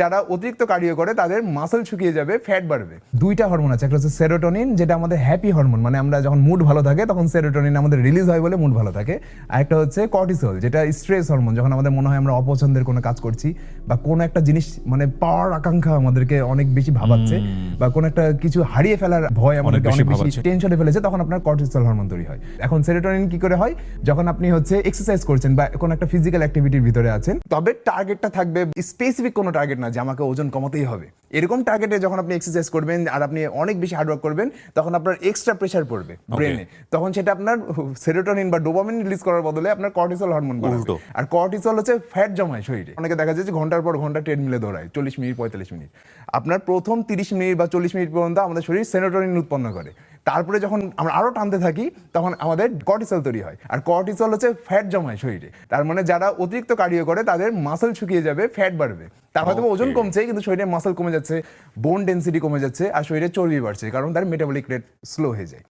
যারা অতিরিক্ত কার্ডিও করে তাদের মাসল শুকিয়ে যাবে ফ্যাট বাড়বে। দুইটা হরমোন আছে একটা হচ্ছে সেরোটোনিন যেটা আমাদের হ্যাপি হরমোন মানে আমরা যখন মুড ভালো থাকে তখন সেরোটোনিন আমাদের রিলিজ হয় বলে মুড ভালো থাকে। আর একটা হচ্ছে কর্টিসল যেটা স্ট্রেস হরমোন যখন আমাদের মনে হয় আমরা অপছন্দের কোনো কাজ করছি বা কোনো একটা জিনিস মানে পাওয়ার আকাঙ্ক্ষা আমাদেরকে অনেক বেশি ভাবাচ্ছে বা কোনো একটা কিছু হারিয়ে ফেলার ভয় আমাদেরকে অনেক বেশি টেনশনে ফেলেছে তখন আপনার কর্টিসল হরমোন তৈরি হয়। এখন সেরোটোনিন কি করে হয়? যখন আপনি হচ্ছে এক্সারসাইজ করছেন বা কোনো একটা ফিজিক্যাল অ্যাক্টিভিটির ভিতরে আছেন তবে টার্গেটটা থাকবে স্পেসিফিক কোনো টার্গেট না যে আমাকে ওজন কমাতেই হবে। এরকম টার্গেটে যখন আপনি এক্সারসাইজ করবেন আর আপনি অনেক বেশি হার্ডওয়ার্ক করবেন তখন আপনার এক্সট্রা প্রেশার পড়বে ব্রেনে তখন সেটা আপনার সেরোটোনিন বা ডোপামিন রিলিজ করার বদলে আপনার কর্টিসল হরমোন উল্টো। আর কর্টিসল হচ্ছে ফ্যাট জমায় শরীরে। অনেকে দেখা যায় যে ঘণ্টার পর ঘণ্টা ট্রেডমিলে দৌড়ায় চল্লিশ মিনিট পঁয়তাল্লিশ মিনিট। আপনার প্রথম তিরিশ মিনিট বা চল্লিশ মিনিট পর্যন্ত আমাদের শরীর সেরোটোনিন উৎপন্ন করে। তারপরে যখন আমরা আরও টানতে থাকি তখন আমাদের কর্টিসল তৈরি হয়। আর কর্টিসল হচ্ছে ফ্যাট জমায় শরীরে। তার মানে যারা অতিরিক্ত কার্ডিও করে তাদের মাসল শুকিয়ে যাবে ফ্যাট বাড়বে। তার হয়তো ওজন কমছে কিন্তু শরীরে মাসল কমে যাচ্ছে বোন ডেন্সিটি কমে যাচ্ছে আর শরীরে চর্বি বাড়ছে কারণ তার মেটাবলিক রেট স্লো হয়ে যায়।